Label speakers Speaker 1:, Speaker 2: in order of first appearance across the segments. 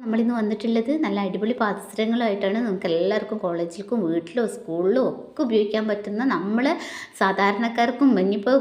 Speaker 1: നമ്മളിന്ന് വന്നിട്ടുള്ളത് നല്ല അടിപൊളി പാത്രങ്ങളായിട്ടാണ് നമുക്ക് എല്ലാവർക്കും കോളേജിലേക്കും വീട്ടിലോ സ്കൂളിലോ ഒക്കെ ഉപയോഗിക്കാൻ പറ്റുന്ന നമ്മൾ സാധാരണക്കാർക്കും ഇനിയിപ്പോൾ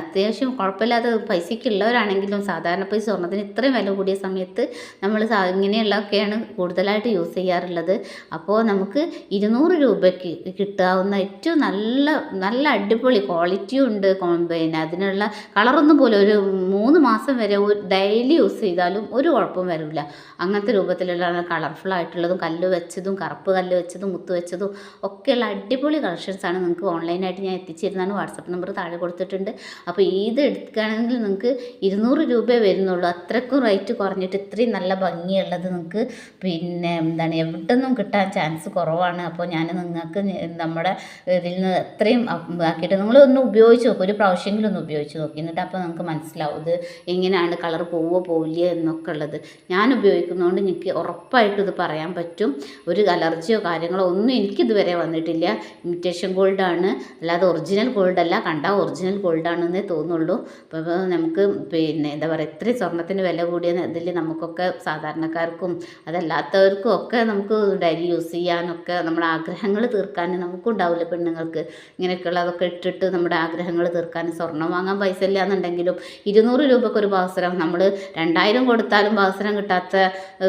Speaker 1: അത്യാവശ്യം കുഴപ്പമില്ലാതെ പൈസയ്ക്ക് ഉള്ളവരാണെങ്കിലും സാധാരണ പൈസ സ്വർണത്തിന് ഇത്രയും വില കൂടിയ സമയത്ത് നമ്മൾ ഇങ്ങനെയുള്ളതൊക്കെയാണ് കൂടുതലായിട്ട് യൂസ് ചെയ്യാറുള്ളത്. അപ്പോൾ നമുക്ക് ഇരുന്നൂറ് രൂപയ്ക്ക് കിട്ടാവുന്ന ഏറ്റവും നല്ല നല്ല അടിപൊളി ക്വാളിറ്റിയും ഉണ്ട്. പിന്നെ അതിനുള്ള കളറൊന്നും പോലും ഒരു മൂന്ന് മാസം വരെ ഡെയിലി യൂസ് ചെയ്താലും ഒരു കുഴപ്പവും വരില്ല. അങ്ങനത്തെ രൂപത്തിലുള്ള കളർഫുൾ ആയിട്ടുള്ളതും കല്ല് വെച്ചതും കറുപ്പ് കല്ല് വെച്ചതും മുത്ത് വെച്ചതും ഒക്കെയുള്ള അടിപൊളി കളക്ഷൻസാണ് നിങ്ങൾക്ക് ഓൺലൈനായിട്ട് ഞാൻ എത്തിച്ചിരുന്നതാണ്. വാട്സപ്പ് നമ്പർ താഴെ കൊടുത്തിട്ടുണ്ട്. അപ്പോൾ ഇത് എടുക്കുകയാണെങ്കിൽ നിങ്ങൾക്ക് ഇരുന്നൂറ് രൂപയെ വരുന്നുള്ളൂ. അത്രക്കും റേറ്റ് കുറഞ്ഞിട്ട് ഇത്രയും നല്ല ഭംഗിയുള്ളത് നിങ്ങൾക്ക് പിന്നെ എന്താണ് എവിടെ നിന്നും കിട്ടാൻ ചാൻസ് കുറവാണ്. അപ്പോൾ ഞാൻ നിങ്ങൾക്ക് നമ്മുടെ ഇതിൽ നിന്ന് എത്രയും ആക്കിയിട്ട് നിങ്ങൾ ഒന്ന് ഉപയോഗിച്ച് നോക്കും. ഒരു പ്രാവശ്യമെങ്കിലും ഒന്ന് ഉപയോഗിച്ച് നോക്കി. എന്നിട്ട് അപ്പോൾ നിങ്ങൾക്ക് മനസ്സിലാവും ഇത് എങ്ങനെയാണ് കളർ പോവോ പോവില്ല എന്നൊക്കെ ഉള്ളത്. ഞാൻ ഉപയോഗിക്കുന്നതുകൊണ്ട് എനിക്ക് ഉറപ്പായിട്ട് ഇത് പറയാൻ പറ്റും. ഒരു അലർജിയോ കാര്യങ്ങളോ ഒന്നും എനിക്കിതുവരെ വന്നിട്ടില്ല. ഇമിറ്റേഷൻ ഗോൾഡാണ്. അല്ലാതെ ഒറിജിനൽ ഗോൾഡ് അല്ല കണ്ടാൽ ഒറിജിനൽ ഗോൾഡാണെന്നേ തോന്നുള്ളൂ. അപ്പോൾ നമുക്ക് പിന്നെ എന്താ പറയുക ഇത്രയും സ്വർണത്തിന് വില കൂടിയ ഇതിൽ നമുക്കൊക്കെ സാധാരണക്കാർക്കും അതല്ലാത്തവർക്കും ഒക്കെ നമുക്ക് ഡയറി യൂസ് ചെയ്യാനൊക്കെ നമ്മുടെ ആഗ്രഹങ്ങൾ തീർക്കാൻ നമുക്കും ഉണ്ടാവില്ല പെണ്ണുങ്ങൾക്ക്. ഇങ്ങനെയൊക്കെയുള്ളതൊക്കെ ഇട്ടിട്ട് നമ്മുടെ ആഗ്രഹങ്ങൾ തീർക്കാൻ സ്വർണം വാങ്ങാൻ പൈസ ഇല്ല എന്നുണ്ടെങ്കിലും ഇരുന്നൂറ് രൂപയ്ക്ക് ഒരു പാവസരം നമ്മൾ രണ്ടായിരം കൊടുത്താലും പാവസരം കിട്ടാത്ത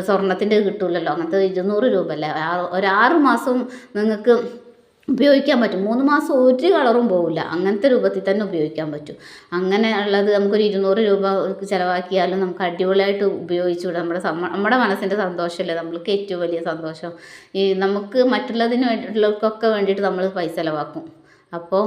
Speaker 1: ഏഹ്, സ്വർണത്തിന്റെ കിട്ടൂലല്ലോ. അങ്ങനത്തെ ഇരുന്നൂറ് രൂപ അല്ലേ ഒരു ആറ് മാസം നിങ്ങൾക്ക് ഉപയോഗിക്കാൻ പറ്റും. മൂന്ന് മാസം ഒരു കളറും പോകില്ല അങ്ങനത്തെ രൂപത്തിൽ തന്നെ ഉപയോഗിക്കാൻ പറ്റും. അങ്ങനെ ഉള്ളത് നമുക്കൊരു ഇരുന്നൂറ് രൂപ ചിലവാക്കിയാലും നമുക്ക് അടിപൊളിയായിട്ട് ഉപയോഗിച്ചുകൂടെ. നമ്മുടെ നമ്മുടെ മനസ്സിന്റെ സന്തോഷമല്ലേ? നമ്മൾക്ക് ഏറ്റവും വലിയ സന്തോഷം. ഈ നമുക്ക് മറ്റുള്ളതിന് വേണ്ടിയിട്ടുള്ളവർക്കൊക്കെ വേണ്ടിയിട്ട് നമ്മൾ പൈസ ചിലവാക്കും. അപ്പോൾ